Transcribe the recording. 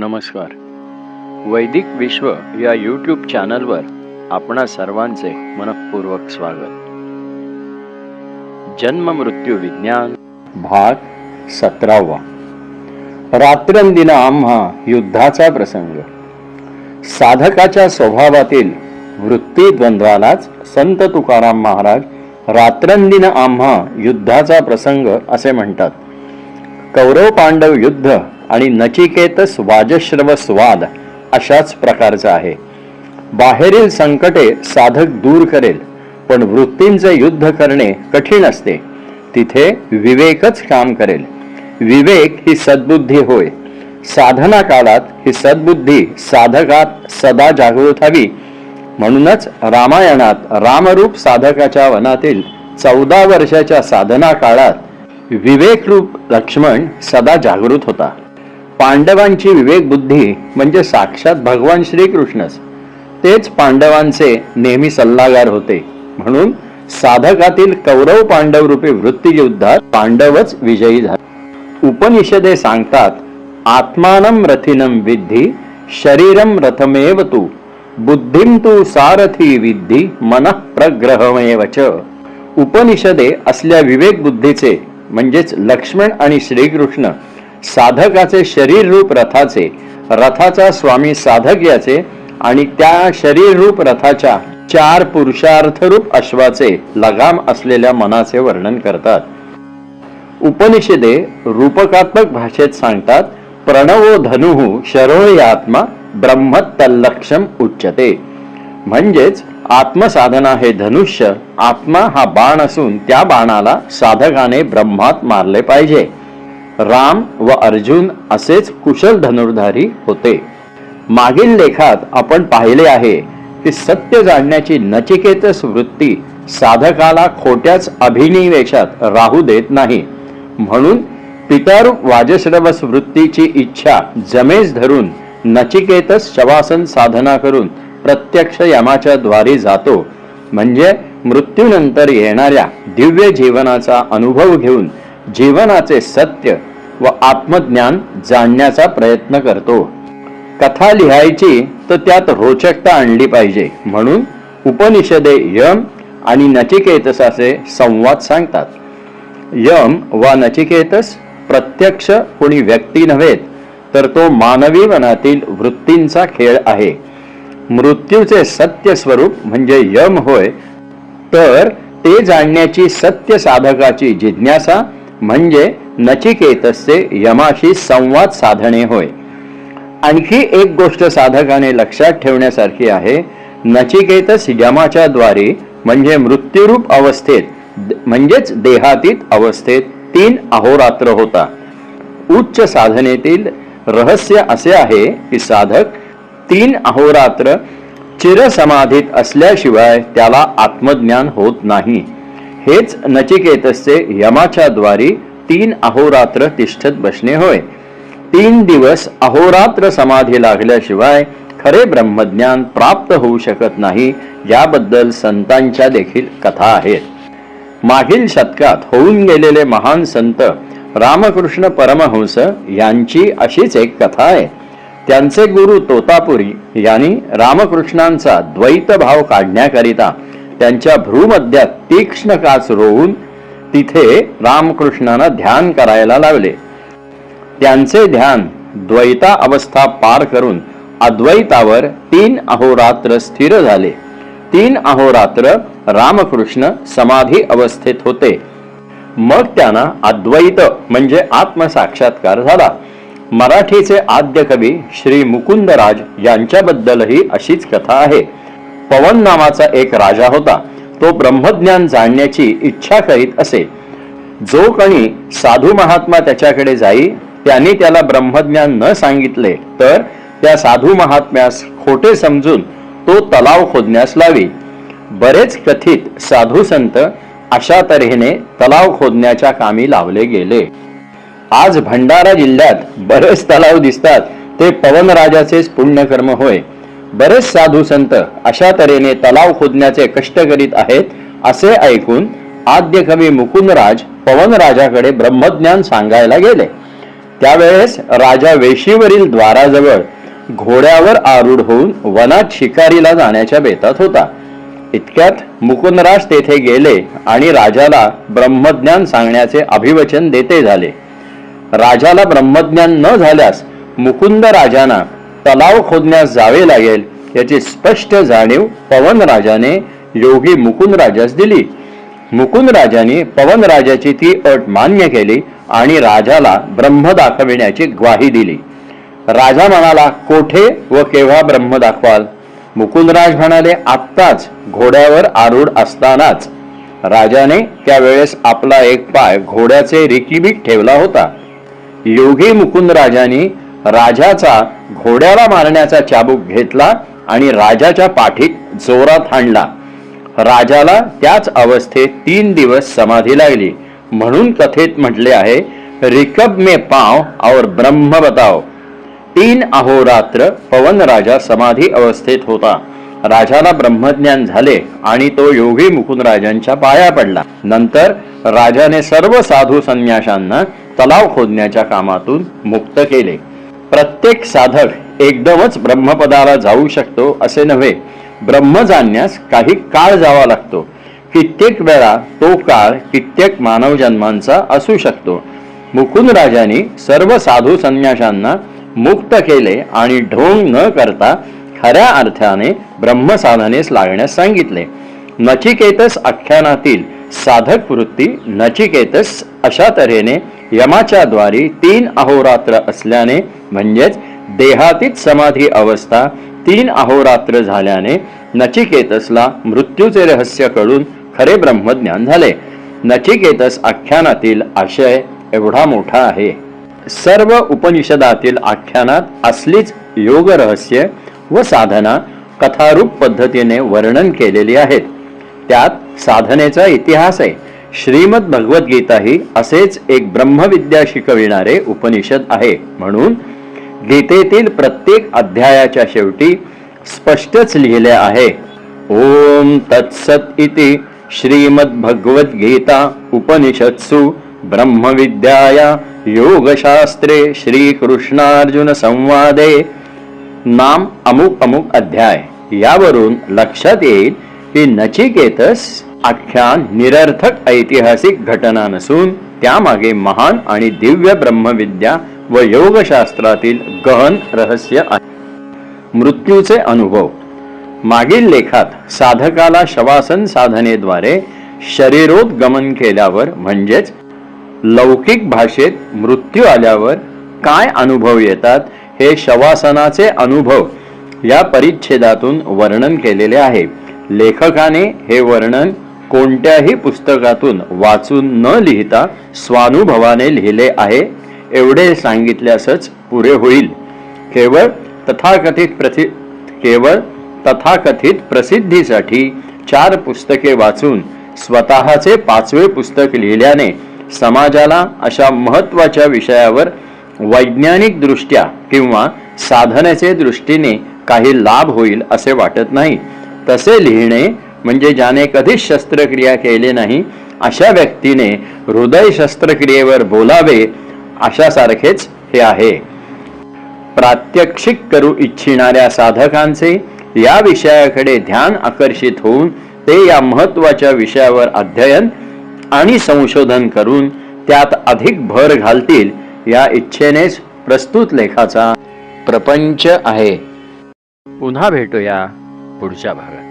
नमस्कार. वैदिक विश्व या यूट्यूब चॅनलवर आपणा सर्वांचे मनपूर्वक स्वागत. जन्म मृत्यू विज्ञान भाग सतरावा. रात्रंदिन आम्हा युद्धाचा प्रसंग. साधकाच्या स्वभावातील वृत्तीद्वंद्वालाच संत तुकाराम महाराज रात्रंदिन आम्हा युद्धाचा प्रसंग असे म्हणतात. कौरव पांडव युद्ध आणि नचिकेतस वाजश्रव स्वाद अशाच प्रकारचा आहे. बाहेरील संकटे साधक दूर करेल पण वृत्तींचे युद्ध करणे कठीण असते. तिथे विवेकच काम करेल. विवेक ही सद्बुद्धी होय. साधना काळात ही सद्बुद्धी साधकात सदा जागृत हवी. म्हणूनच रामायणात रामरूप साधकाच्या वनातील चौदा वर्षाच्या साधना काळात विवेकरूप लक्ष्मण सदा जागृत होता. पांडवांची विवेक बुद्धी म्हणजे साक्षात भगवान श्रीकृष्णच. तेच पांडवांचे नेहमी सल्लागार होते. म्हणून साधकातील कौरव पांडव रूपी वृत्ती युद्धात पांडवच विजयी झाले. उपनिषदे सांगतात आत्मानं रथिनं विद्धी शरीरम रथमेव तू बुद्धिम तू सारथी विद्धी मन प्रग्रहमेव च. उपनिषदे असल्या विवेक बुद्धीचे म्हणजेच लक्ष्मण आणि श्रीकृष्ण साधकाचे शरीर रूप रथाचे रथाचा स्वामी साधक याचे आणि त्या शरीर रूप रथाच्या चार पुरुषार्थ रूप अश्वाचे लगाम असलेल्या मनाचे वर्णन करतात. उपनिषदे रूपकात्मक भाषेत सांगतात प्रणवो धनुः शरोय आत्मा ब्रह्मतल्लक्षम उच्चते म्हणजेच आत्मसाधना हे धनुष्य आत्मा हा बाण असून त्या बाणाला साधकाने ब्रह्मात मारले पाहिजे. राम व अर्जुन असेच कुशल धनुर्धारी होते. मागील लेखात आपण पाहिले आहे की सत्य जाणण्याची नचिकेतस वृत्ती साधकाला खोट्याच अभिनिवेशात राहू देत नाही. म्हणून पितर वाजश्रवस वृत्तीची इच्छा जमेस धरून नचिकेतस शवासन साधना करून प्रत्यक्ष यमाच्या द्वारे जातो. म्हणजे मृत्यूनंतर येणाऱ्या दिव्य जीवनाचा अनुभव घेऊन जीवनाचे सत्य व आत्मज्ञान जाणण्याचा प्रयत्न करतो. कथा लिहायची तर त्यात रोचकता आणली पाहिजे. म्हणून उपनिषदे यम आणि नचिकेतसाचे संवाद सांगतात. यम वा नचिकेतस प्रत्यक्ष कोणी व्यक्ती नव्हेत तर तो मानवी मनातील वृत्तींचा खेळ आहे. मृत्यूचे सत्य स्वरूप म्हणजे यम होय तर ते जाणण्याची सत्य साधकाची जिज्ञासा म्हणजे नचिकेतसचे यमाशी संवाद साधणे होय. आणखी एक गोष्ट साधकाने लक्षात ठेवण्यासारखी आहे. नचिकेतस यमाच्या द्वारे म्हणजे मृत्यूरूप अवस्थेत म्हणजेच देहातीत अवस्थेत तीन अहोरात्र होता. उच्च साधनेतील रहस्य असे आहे की साधक तीन अहोरात्र चिरसमाधीत असल्याशिवाय त्याला आत्मज्ञान होत नाही. हेच नचिकेतसचे यमाच्या द्वारी तीन अहोरात्र तिष्ठत बसणे होय. तीन दिवस अहोरात्र समाधी लागल्याशिवाय खरे ब्रह्मज्ञान प्राप्त होऊ शकत नाही याबद्दल संतांच्या देखील कथा आहेत. मागील शतकात होऊन गेलेले महान संत रामकृष्ण परमहंस यांची अशीच एक कथा आहे. त्यांचे गुरु तोतापुरी यांनी रामकृष्णांचा द्वैत भाव काढण्याकरिता त्यांच्या भ्रूमध्यात तीक्ष्ण काच रोवून तिथे रामकृष्णांना ध्यान करायला लावले. त्यांचे ध्यान द्वैता अवस्था पार करून अद्वैतावर तीन अहोरात्र स्थिर झाले. तीन अहोरात्र रामकृष्ण समाधी अवस्थेत होते. मग त्यांना अद्वैत म्हणजे आत्मसाक्षात्कार झाला. मराठीचे आद्य कवी श्री मुकुंदराज यांच्याबद्दलही अशीच कथा आहे. पवन नावाचा एक राजा होता. तो ब्रह्मज्ञान जाणण्याची इच्छा करीत असे. जो कोणी साधू महात्मा त्याच्याकडे जाई त्यांनी त्याला ब्रह्मज्ञान न सांगितले तर त्या साधू महात्म्यास खोटे समजून तो तलाव खोदण्यास लावी. बरेच कथित साधू संत अशा तऱ्हेने तलाव खोदण्याच्या कामी लावले गेले. आज भंडारा जिल्ह्यात बरेच तलाव दिसतात ते पवन राजाचेच पुण्यकर्म होय. बरेच साधू संत अशा तऱ्हेने तलाव खोदण्याचे कष्ट करीत आहेत असे ऐकून आद्य कवी मुकुंदराज पवनराजाकडे ब्रह्मज्ञान सांगायला गेले. त्यावेळेस राजा वेशीवरील द्वाराजवळ घोड्यावर आरूढ होऊन वनात शिकारीला जाण्याच्या बेतात होता. इतक्यात मुकुंदराज तेथे गेले आणि राजाला ब्रह्मज्ञान सांगण्याचे अभिवचन देते झाले. राजाला ब्रह्मज्ञान न झाल्यास मुकुंद राजांना तलाव खोदण्यास जावे लागेल याची स्पष्ट जाणीव पवनराजाने योगी मुकुंदराजास दिली. मुकुंद पवनराजाची ती अट मान्य केली आणि राजाला ब्रह्म दाखविण्याची ग्वाही दिली. राजा म्हणाला कोठे व केव्हा ब्रह्म दाखवाल? मुकुंदराज म्हणाले आत्ताच घोड्यावर आरूढ असतानाच. राजाने त्यावेळेस आपला एक पाय घोड्याचे रिकिबीत ठेवला होता. योगी मुकुंदराजाने राजाचा घोड्याला मारण्याचा चाबूक घेतला आणि राजाच्या पाठीत जोरात हाणला. राजाला त्याच अवस्थेत तीन दिवस समाधी लागली. म्हणून कथेत म्हटले आहे रिकब मे पाव और ब्रह्म बताओ. तीन अहोरात्र पवन राजा समाधी अवस्थेत होता. राजाला ब्रह्मज्ञान झाले आणि तो योगी मुकुंद राजांच्या पाया पडला. नंतर राजाने सर्व साधू संन्याशांना तलाव खोदण्याच्या कामातून मुक्त केले. प्रत्येक साधक एकदमच ब्रह्मपदाला जाऊ शकतो असे नव्हे. ब्रह्म जाणण्यास काही काळ जावा लागतो. कित्येक वेळा तो काळ कित्येक मानव जन्मांचा असू शकतो. मुकुंद राजांनी सर्व साधू संन्याशांना मुक्त केले आणि ढोंग न करता खऱ्या अर्थाने ब्रह्मसाधनेस लागण्यास सांगितले. नचिकेतस आख्यानातील साधक वृत्ती नचिकेतस अशा तऱ्हेने यमाच्या द्वारी तीन अहोरात्र असल्याने म्हणजेच देहातीत समाधी अवस्था तीन अहोरात्र झाल्याने नचिकेतसला मृत्यूचे रहस्य कळून खरे ब्रह्मज्ञान झाले. नचिकेतस आख्यानातील आशय एवढा मोठा आहे. सर्व उपनिषदातील आख्यानात असलीच योग रहस्य व साधना कथारूप पद्धतीने वर्णन केलेली आहेत. त्यात साधनेचा इतिहास आहे. श्रीमद भगवद्गीता ही असेच एक ब्रह्मविद्या शिकविणारे उपनिषद आहे. म्हणून गीतेतील प्रत्येक अध्यायाच्या शेवटी स्पष्टच लिहिले आहे. ओम तत्सत इति श्रीमद्भगवद्गीता उपनिषत्सु ब्रह्मविद्याया योगशास्त्रे श्रीकृष्णार्जुन संवादे. नाम अमुक अमुक अध्याय. यावरून लक्षात येईल की नचिकेतस आख्यान निरर्थक ऐतिहासिक घटना नसून त्यामागे महान आणि दिव्य ब्रह्मविद्या व योगशास्त्रातील गहन रहस्य आहे. मृत्यूचे अनुभव. मागील लेखात साधकाला शवासन साधनेद्वारे शरीरोद्गमन केल्यावर म्हणजेच लौकिक भाषेत मृत्यू आल्यावर काय अनुभव येतात हे शवासनाचे अनुभव या परिच्छेदातून वर्णन केलेले आहे. लेखकाने हे वर्णन कोणत्याही पुस्तकातून वाचून न लिहिता स्वानुभवाने लिहिले आहे. एवढे सांगितल्यासच पुरे होईल. केवळ तथाकथित प्रथि केवळ तथाकथित प्रसिद्धीसाठी चार पुस्तके वाचून स्वतःचे पाचवे पुस्तक लिहिल्याने समाजाला अशा महत्त्वाच्या विषयावर वैज्ञानिक दृष्ट्या किंवा साधनेचे दृष्टीने काही लाभ होईल असे वाटत नाही. तसे लिहिणे म्हणजे ज्याने कधीच शस्त्रक्रिया केली नाही अशा व्यक्तीने हृदय शस्त्रक्रियेवर बोलावे अशासारखेच हे आहे. प्रात्यक्षिक करू इच्छिणाऱ्या साधकांचे या विषयाकडे ध्यान आकर्षित होऊन ते या महत्त्वाच्या विषयावर अध्ययन आणि संशोधन करून त्यात अधिक भर घालतील या इच्छेनेच प्रस्तुत लेखाचा प्रपंच आहे. पुन्हा भेटूया. पुढच्या भागात.